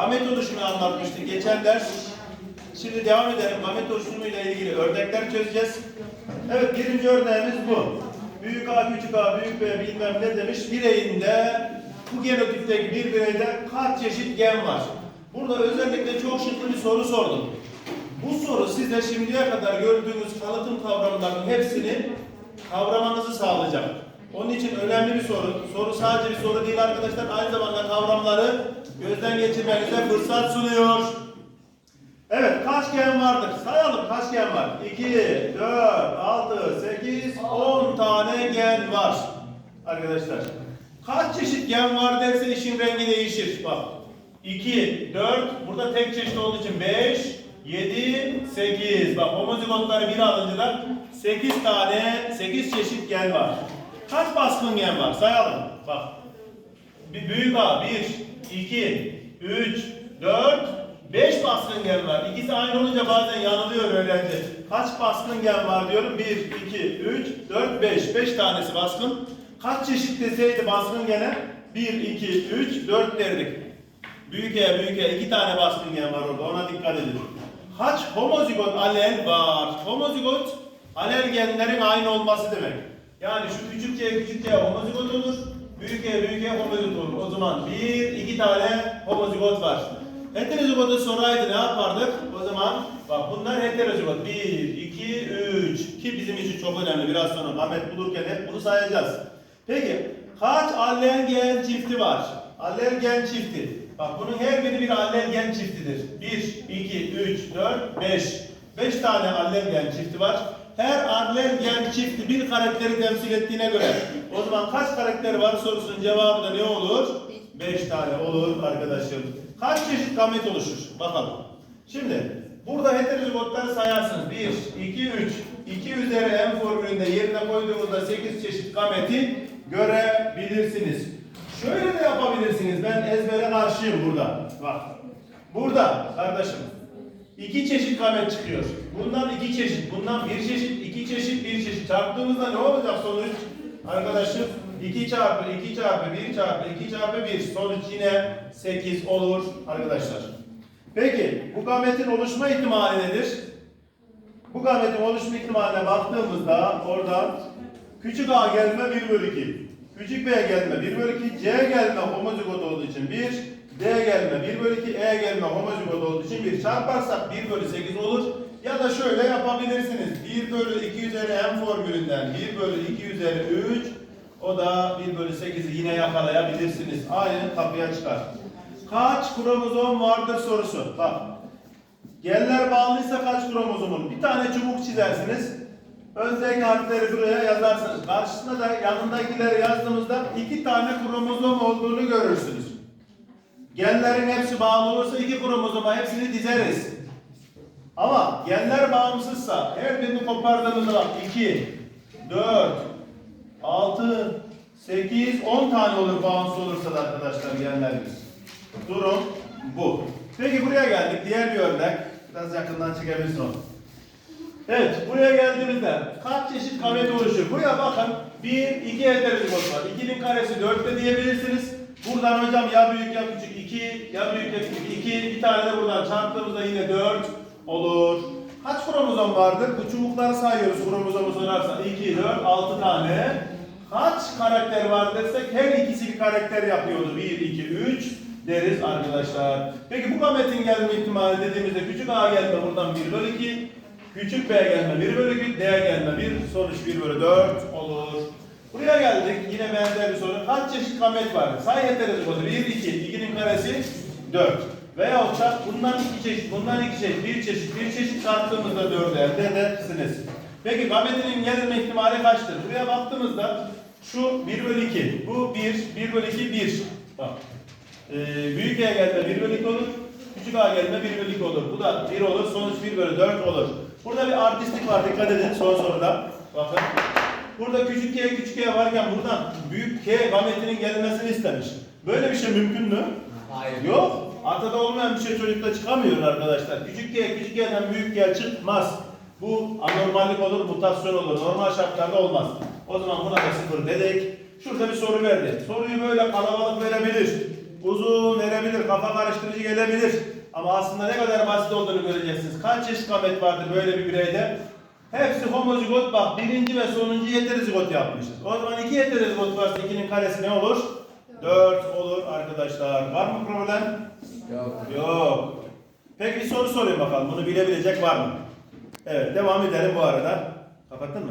Gamet oluşumunu anlatmıştık geçen ders. Şimdi devam edelim. Gamet oluşumuyla ilgili örnekler çözeceğiz. Evet birinci örneğimiz bu. Büyük A, küçük A, büyük B bilmem ne demiş. Bireyinde bu genotipteki bir bireyde kaç çeşit gen var? Burada özellikle çok şıklı bir soru sordum. Bu soru size şimdiye kadar gördüğünüz kalıtım kavramlarının hepsini kavramanızı sağlayacak. Onun için önemli bir soru. Soru sadece bir soru değil arkadaşlar. Aynı zamanda kavramları gözden geçirmenize fırsat sunuyor. Evet kaç gen vardır? Sayalım kaç gen var? 2, 4, 6, 8, 10 tane gen var. Arkadaşlar. Kaç çeşit gen var derse işin rengi değişir. Bak. 2, 4, burada tek çeşit olduğu için 5, 7, 8. Bak homozigotları bir alınca da 8 tane, 8 çeşit gen var. Kaç baskın gen var? Sayalım. Bak. Bir büyük A 1, 2, 3, 4, 5 baskın gen var. İkisi aynı olunca bazen yanılıyor öğrenci. Kaç baskın gen var diyorum? 1, 2, 3, 4, 5. 5 tanesi baskın. Kaç çeşit deseydi baskın gene? 1, 2, 3, 4 derdik. Büyük E, büyük E. iki tane baskın gen var orada. Ona dikkat edin. Kaç homozigot alel var? Homozigot alel genlerin aynı olması demek. Yani şu küçük C küçük C homozigot olur. Büyük E büyük E homozigot olur. O zaman bir, iki tane homozigot var. Heterozigotu soraydı ne yapardık? O zaman bak bunlar heterozigot. Bir, iki, üç. Ki bizim için çok önemli. Biraz sonra Ahmet bulurken hep bunu sayacağız. Peki kaç allergen çifti var? Allergen çifti. Bak bunun her biri bir allergen çiftidir. 1, 2, 3, 4, 5. 5 tane allergen çifti var. Her allergen çifti bir karakteri temsil ettiğine göre o zaman kaç karakter var sorusunun cevabı da ne olur? 5 tane olur arkadaşım. Kaç çeşit gamet oluşur? Bakalım. Şimdi burada heterozigotları sayarsınız. 1, 2, 3. 2 üzeri m formülünde yerine koyduğumuzda 8 çeşit gameti görebilirsiniz. Şöyle de yapabilirsiniz. Ben ezbere karşıyım burada. Bak. Burada kardeşim. İki çeşit gamet çıkıyor. Bundan iki çeşit, bundan bir çeşit, iki çeşit, bir çeşit. Çarptığımızda ne olacak sonuç? Arkadaşım 2 çarpı 2 çarpı 1 çarpı 2 çarpı 1 sonuç yine 8 olur arkadaşlar. Peki bu gametin oluşma ihtimali nedir? Bu gametin oluşma ihtimaline baktığımızda oradan küçük a gelme 1 bölü 2. Küçük b gelme 1 bölü 2. C gelme homozigot olduğu için 1. D gelme 1 bölü 2. E gelme homozigot olduğu için 1. Çarparsak 1 bölü 8 olur. Ya da şöyle yapabilirsiniz. 1 bölü 2 üzeri m formülünden 1 bölü 2 üzeri 3. O da 1 bölü 8'i yine yakalayabilirsiniz. Aynı kapıya çıkar. Kaç kromozom vardır sorusu. Bak. Genler bağlıysa kaç kromozomun? Bir tane çubuk çizersiniz. Öndeki harfleri buraya yazarsınız. Karşısına da yanındakileri yazdığımızda iki tane kromozom olduğunu görürsünüz. Genlerin hepsi bağlı olursa iki kromozoma hepsini dizeriz. Ama genler bağımsızsa her birini kopardığımızda bak 2, 4, 6, 8, 10 tane olur bağımsız olursa da arkadaşlar genlerimiz. Durum bu. Peki buraya geldik. Diğer bir örnek. Biraz yakından çekebilirsin onu. Evet, buraya geldiğimizde kaç çeşit gamet oluşur? Buraya bakın. 1, 2 heterozigot var. 2'nin karesi 4 de diyebilirsiniz. Buradan hocam ya büyük ya küçük 2, ya büyük ya küçük 2. Bir tane de buradan çarptığımızda yine 4 olur. Kaç kromozom vardır? Bu çubukları sayıyoruz kromozomu sorarsa. 2, 4, 6 tane. Kaç karakter var dersek her ikisi bir karakter yapıyordu. 1, 2, 3 deriz arkadaşlar. Peki bu gametin gelme ihtimali dediğimizde küçük a gelme buradan 1 bölü 2. Küçük b gelme 1 bölü 2. D gelme 1. Sonuç 1 bölü 4 olur. Buraya geldik. Yine benzer bir soru. Kaç çeşit gamet var? Say heterozigotu. 1, 2. 2'nin karesi 4. Veya çarp bundan iki çeşit, bundan iki çeşit, bir çeşit, bir çeşit çarptığımızda 4'ü elde edersiniz. Peki gametinin gelme ihtimali kaçtır? Buraya baktığımızda şu 1 bölü 2. Bu 1, 1 bölü 2, 1. Bak. Ee, büyük E gelme 1 bölü 2 olur. Küçük A gelme 1 bölü 2 olur. Bu da 1 olur. Sonuç 1 bölü 4 olur. Burada bir artistlik var. Dikkat edin son soruda. Bakın. Burada küçük K küçük K varken buradan büyük K gametinin gelmesini istemiş. Böyle bir şey mümkün mü? Hayır. Yok. Atada olmayan bir şey çocukta çıkamıyor arkadaşlar. Küçük K küçük K'den büyük K çıkmaz. Bu anormallik olur, mutasyon olur. Normal şartlarda olmaz. O zaman buna da sıfır dedik. Şurada bir soru verdi. Soruyu böyle kalabalık verebilir. Uzun verebilir. kafa karıştırıcı gelebilir. Ama aslında ne kadar basit olduğunu göreceksiniz. Kaç çeşit gamet vardır böyle bir bireyde? Hepsi homozigot bak birinci ve sonuncu heterozigot yapmışız. O zaman iki heterozigot varsa ikinin karesi ne olur? Dört olur arkadaşlar. Var mı problem? Yok. Yok. Peki bir soru sorayım bakalım. Bunu bilebilecek var mı? Evet devam edelim bu arada. Kapattın mı?